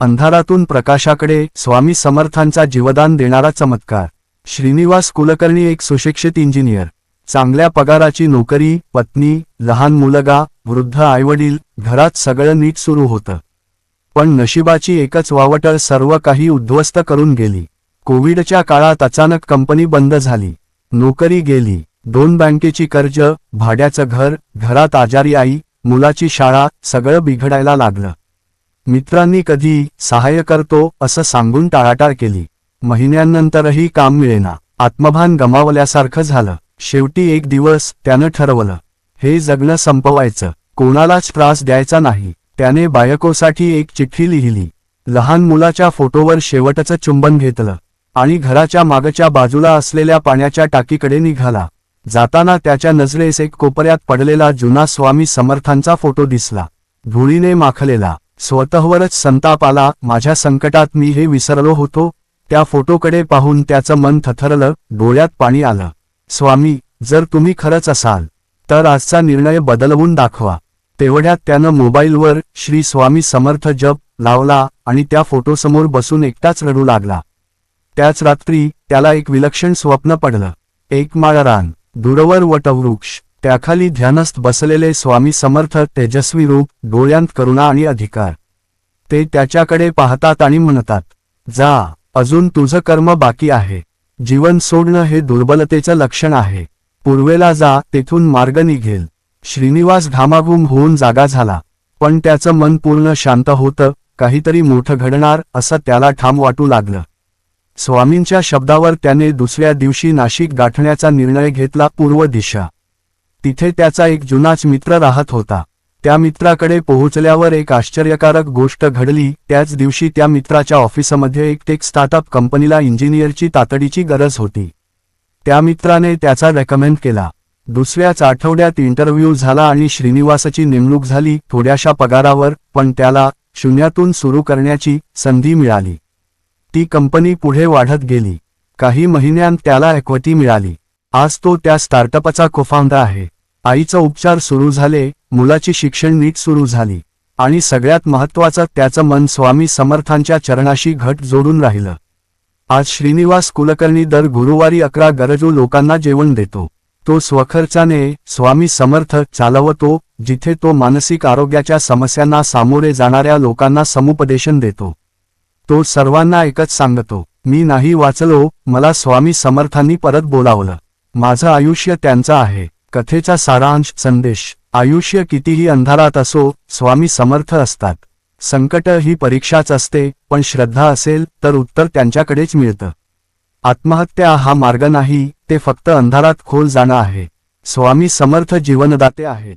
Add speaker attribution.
Speaker 1: अंधारातून प्रकाशाकडे स्वामी समर्थांचा जीवदान देणारा चमत्कार. श्रीनिवास कुलकर्णी एक सुशिक्षित इंजिनियर. चांगल्या पगाराची नोकरी पत्नी लहान मुलगा वृद्ध आईवडील घरात सगळं नीट सुरू होतं. पण नशिबाची एकच वावटळ सर्व काही उद्ध्वस्त करून गेली. कोविडच्या काळात अचानक कंपनी बंद झाली. नोकरी गेली. दोन बँकेची कर्ज भाड्याचं घर घरात आजारी आई मुलाची शाळा सगळं बिघडायला लागलं. मित्रांनी कधी सहाय्य करतो असं सांगून टाळाटाळ केली. महिन्यांनंतरही काम मिळेना. आत्मभान गमावल्यासारखं झालं. शेवटी एक दिवस त्यानं ठरवलं. हे जगणं संपवायचं. कोणालाच त्रास द्यायचा नाही. त्याने बायकोसाठी एक चिठ्ठी लिहिली. लहान मुलाच्या फोटोवर शेवटचं चुंबन घेतलं आणि घराच्या मागच्या बाजूला असलेल्या पाण्याच्या टाकीकडे निघाला. जाताना त्याच्या नजरेस एक कोपऱ्यात पडलेला जुना स्वामी समर्थांचा फोटो दिसला. धुळीने माखलेला. स्वतःवरच संताप आला. माझ्या संकटात मी हे विसरलो होतो. त्या फोटोकडे पाहून त्याचं मन थथरलं डोळ्यात पाणी आलं. स्वामी जर तुम्ही खरंच असाल तर आजचा निर्णय बदलवून दाखवा. तेवढ्यात त्यानं मोबाईलवर श्री स्वामी समर्थ जप लावला आणि त्या फोटोसमोर बसून एकटाच रडू लागला. त्याच रात्री त्याला एक विलक्षण स्वप्न पडलं. एक माळरान दूरवर वटवृक्ष त्याखाली ध्यानस्थ बसलेले स्वामी समर्थ तेजस्वी रूप डोळ्यांत करुणा आणि अधिकार. ते त्याच्याकडे पाहतात आणि म्हणतात जा अजून तुझं कर्म बाकी आहे. जीवन सोडणं हे दुर्बलतेचं लक्षण आहे. पूर्वेला जा तेथून मार्ग निघेल. श्रीनिवास घामाघूम होऊन जागा झाला. पण त्याचं मन पूर्ण शांत होतं काहीतरी मोठं घडणार असं त्याला ठाम वाटू लागलं. स्वामींच्या शब्दावर त्याने दुसऱ्या दिवशी नाशिक गाठण्याचा निर्णय घेतला पूर्व दिशा. तिथे त्याचा एक जुनाच मित्र राहत होता. त्या मित्राकडे पोहोचल्यावर एक आश्चर्यकारक गोष्ट घडली. त्याच दिवशी त्या मित्राच्या ऑफिसमध्ये एक टेक स्टार्टअप कंपनीला इंजिनियरची तातडीची गरज होती. त्या मित्राने त्याचा रेकमेंड केला. दुसऱ्याच आठवड्यात इंटरव्ह्यू झाला आणि श्रीनिवासाची नेमणूक झाली. थोड्याशा पगारावर पण त्याला शून्यातून सुरू करण्याची संधी मिळाली. ती कंपनी पुढे वाढत गेली. काही महिन्यांत त्याला एक्वटी मिळाली. आज तो त्या स्टार्टअपचा कोफाउंडर आहे. आईचा उपचार सुरू झाले मुलाची शिक्षण नीट सुरू झाली आणि सगळ्यात महत्वाचं त्याचं मन स्वामी समर्थांच्या चरणाशी घट जोडून राहिलं. आज श्रीनिवास कुलकर्णी दर गुरुवारी अकरा गरजू लोकांना जेवण देतो. तो स्वखर्चाने स्वामी समर्थ चालवतो जिथे तो मानसिक आरोग्याच्या समस्यांना सामोरे जाणाऱ्या लोकांना समुपदेशन देतो. तो सर्वांना एकच सांगतो मी नाही वाचलो मला स्वामी समर्थांनी परत बोलावलं. माझं आयुष्य त्यांचं आहे. कथेचा सारांश संदेश. आयुष्य कितीही अंधारात असो स्वामी समर्थ असतात. संकट ही परीक्षाच असते पण श्रद्धा असेल तर उत्तर त्यांच्याकडेच मिळतं. आत्महत्या हा मार्ग नाही ते फक्त अंधारात खोल जाणं आहे. स्वामी समर्थ जीवनदाते आहेत.